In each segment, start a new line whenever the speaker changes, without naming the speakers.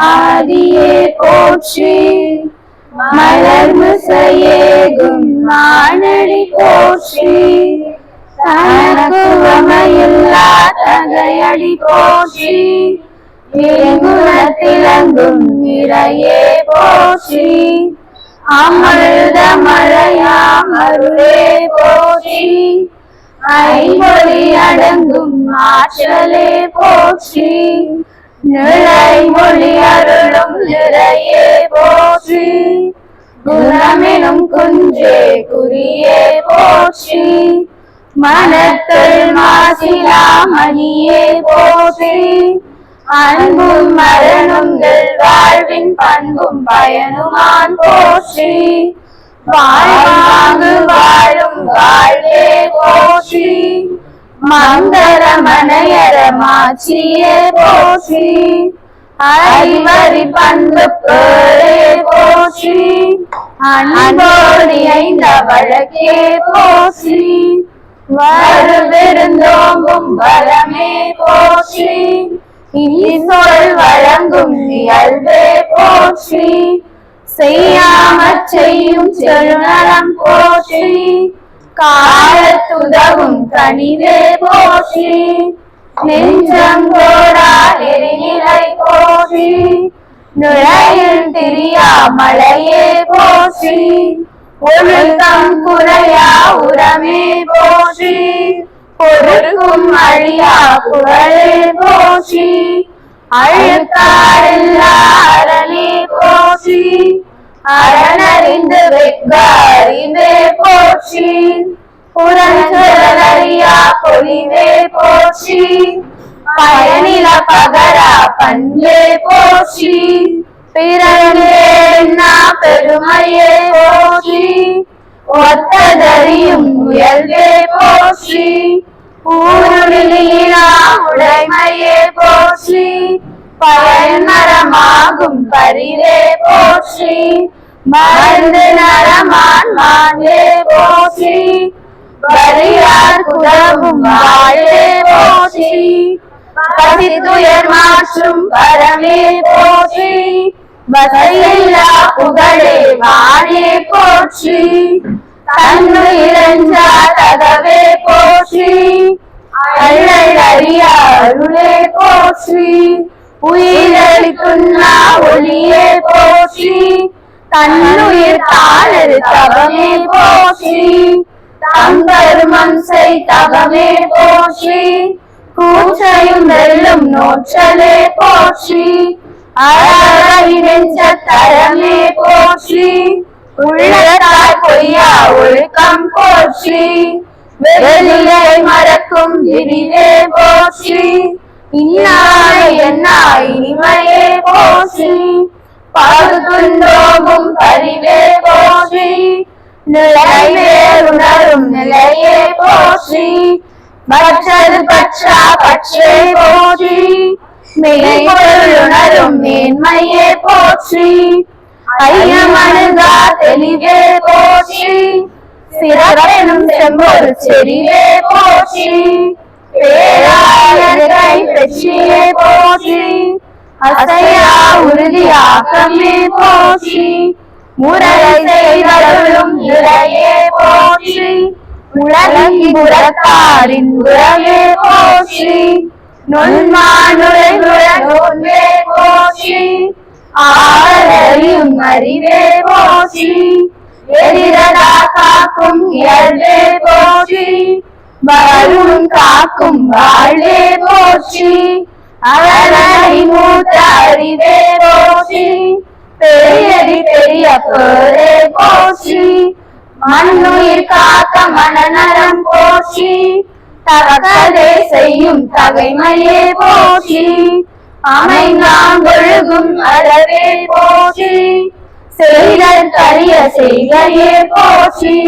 ஆதியே போற்றி மலர் முசையேகும் மானடி போற்றி தனக்குவமையில்லா தகையடி போற்றி வேங்குணத்திலங்கும் நிறையே போற்றி அமிர்த மழையாம் அருளே போற்றி ஐமொழி அடங்கும் மொழி அருளும் நிறையே போற்றி. குணமெனும் குஞ்சே குறியே போற்றி. மனத்தில் மாசிலா மணியே போற்றி. அன்பும் மரணும் வாழ்வின் பண்பும் பயனுமான் போற்றி. வாழ்வாங்கு வாழும் வாழ்வே போற்றி. மங்கள மனையர மாச்சியே போற்றி. ஐவரி பண்பு பேரே போற்றி. அன்போடி ஐந்த வழக்கே போற்றி. வருவிருந்தோங்கும் வரமே போற்றி. இனிசொல் வழங்கும் இயல்பே போற்றி. செய்யாமற் செய்யும் செழுநலம் போற்றி. துதவும் கனிவே போற்றி நெஞ்சங்கோடா நெறிநிலை போற்றி நுழையும் திரியா மலையே போற்றி ஒழுக்கம் குறையா உரமே போற்றி பொருக்கும் அழியா புகழே போற்றி அழுக்காடில்லா அரணே போற்றி அரணறிந்து வெக்க அறிவே போற்றி. புறஞ்சொலறியா பொலிவே போற்றி. பயனில பகரா பண்பே போற்றி. பிறந்தேன்னா பெருமையே போற்றி. ஒத்ததறியும் உயல்வே போற்றி. ஊருளிலா உடைமையே போற்றி. பயன்மரமாகும் பரிவே போற்றி. மருந்து நரமான் மாண்டே போற்றி. வரியார் குதவும் வாழே போற்றி. பதித்துயர் மாற்றும் பரமே போற்றி. வசையில்லா புகழே வானே போற்றி. தன்னு இழஞ்சா தகவே போற்றி. அள்ளறியா அருளே போற்றி. உயிரளிக்குன்னா ஒளியே போற்றி. தன்னுயிர் தாளரு தவமே போற்றி. தங்கருமம் செய் தவமே போற்றி. கூற்றையும் வெல்லும் நோற்றலே போற்றி. அழகி நெஞ்ச தரமே போற்றி. உள்ளத்தாய் பொய்யா ஒழுக்கம் போற்றி. வெளியை மறக்கும் விரிவே போற்றி. இன்னாய் என்னாய் இனிமையே போற்றி. பருதுண்டோகும் பரிவே போற்றி. நிலைவே உணரும் நிலையே போற்றி. மற்றது பற்றா பற்றே போற்றி. மெய்பொருள் உணரும் மேன்மையே போற்றி. ஐயமணுகா தெளிவே போற்றி. சிறப்பெனும் செம்பொரு செறிவே போற்றி. பேராயரை பெற்றியே போற்றி. அசையா உறுதியாக்கமே போற்றி. முறை செய்தருளும் இறையே போற்றி. உலகி உறவே போற்றி. நுண்மானுரை நோன்பே போற்றி. ஆவலறியும் அறிவே போற்றி. எதிரதா காக்கும் இயல்பே போற்றி. வரும் காக்கும் வாழ்வே போற்றி. அவரை மூத்த அறிவே போற்றி. பெரியடி பெரிய பேரே போற்றி மண்ணுயிர் காக்க மனநலம் போற்றி தகதே செய்யும் தகைமையே போற்றி அமைந்தாங்கொழுகும் அறவே போற்றி செய்தல் கரிய செய்கையே போற்றி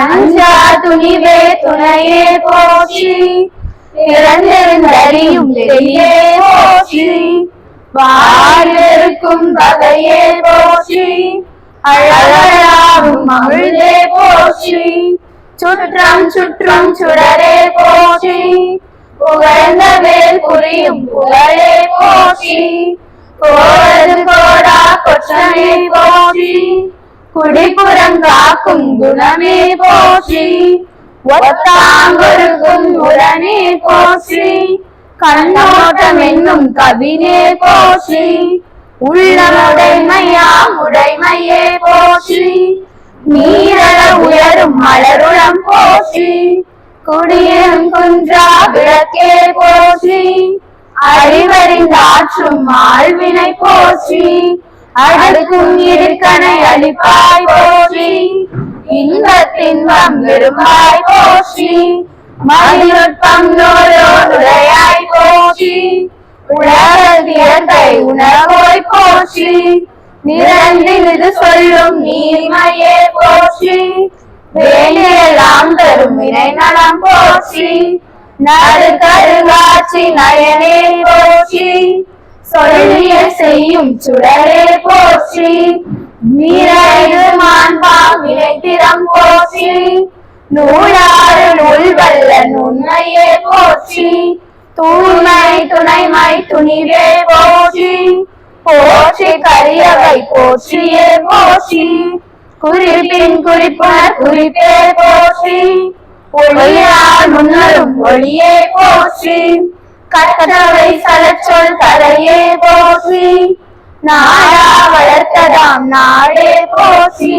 அஞ்சா துணிவே துணையே போற்றி இறந்திருந்தறியும் வெளியே போற்றி வாழ்விருக்கும் வகையே போற்றி அழகாகும் மகிழ்ந்தே போற்றி சுற்றம் சுற்றம் சுடரே போற்றி புகழ்ந்த வேல் புரியும் புகழே போற்றி கோவது கோடா கொற்றமே போற்றி குடிப்புறம் காக்கும் குணமே போற்றி ஒத்தாங்கொருக்கும் உடனே கண்ணோட்டம் என்னும் கவினே போற்றி. உள்ளமுடைமையாம் உடைமையே போற்றி. நீரள உயரும் மலருளம் போற்றி. குடியும் குன்றா விளக்கே போற்றி. அறிவறிந்தாற்றும் ஆழ்வினை போற்றி. அடுக்கும் இருக்கனை அளிப்பாய் போற்றி. இன்பத்தின்பம் விரும்பாய் போற்றி. மதிநுட்பம் நோயோடுடையாய் போற்றி. உலகத்தை உணர்வோய் போற்றி. நிரந்திருது சொல்லும் நீர்மையே போற்றி. வேண்டியெல்லாம் தரும் வினை நலம் போற்றி. நடு கருங்காட்சி நயனே போற்றி. சொல்லிய செய்யும் சுடரே போற்றி. நீரைது மாண்பா வினைத்திறம் போற்றி. நூலாறு நூல் வல்ல நுண்மையே போற்றி தூய்மை துணைமை துணிவே போற்றி போற்றி கரியவை போற்றியே போற்றி குறிப்பின் குறிப்புணர் குறிப்பே போற்றி ஒளியால் முன்னரும் ஒளியே போற்றி கற்றவை சலச்சொல் கரையே போற்றி நாடா வளர்த்ததாம் நாடே போற்றி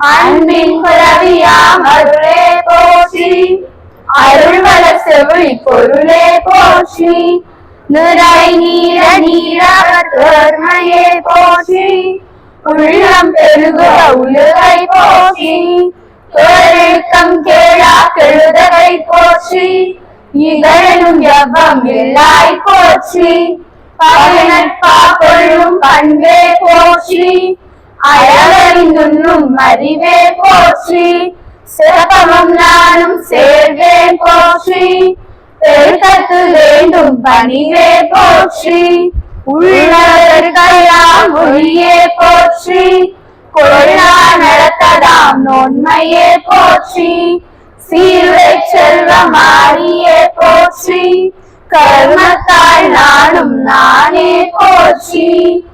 அன்பின் குலவியாம் அருளே போற்றி. அருள் வளர் செவிழி பொருளே போற்றி. நிறை நீர நீராமையே போற்றி. உள்ளம் பெருக உலகை போற்றி. ஒழுக்கம் கேளா கெழுதகை போற்றி. இகழும் ஜபம் இல்லாய் போற்றி. பகனற்பா கொள்ளும் பண்பே போற்றி. அழகறிந்துண்ணும் அறிவே போற்றி. சிறப்பமும் நானும் சேர்வே போற்றி. பெருக்கத்து வேண்டும் பணிவே போற்றி. உள்ளவர்களாம் ஒளியே போற்றி. கொள்ளா நடத்ததாம் நோன்மையே போற்றி. சீருடை செல்வ மாறியே போற்றி. கர்மத்தால் நானும் நானே போற்றி.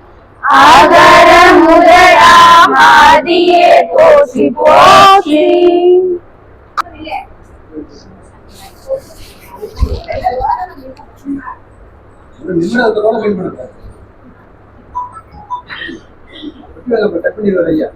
அகர முதலாம் ஆதியே போசி போற்றி
நிமிடத்தோட மீன் பண்ணுங்க டக்கு பண்ணிடுவார் ஐயா.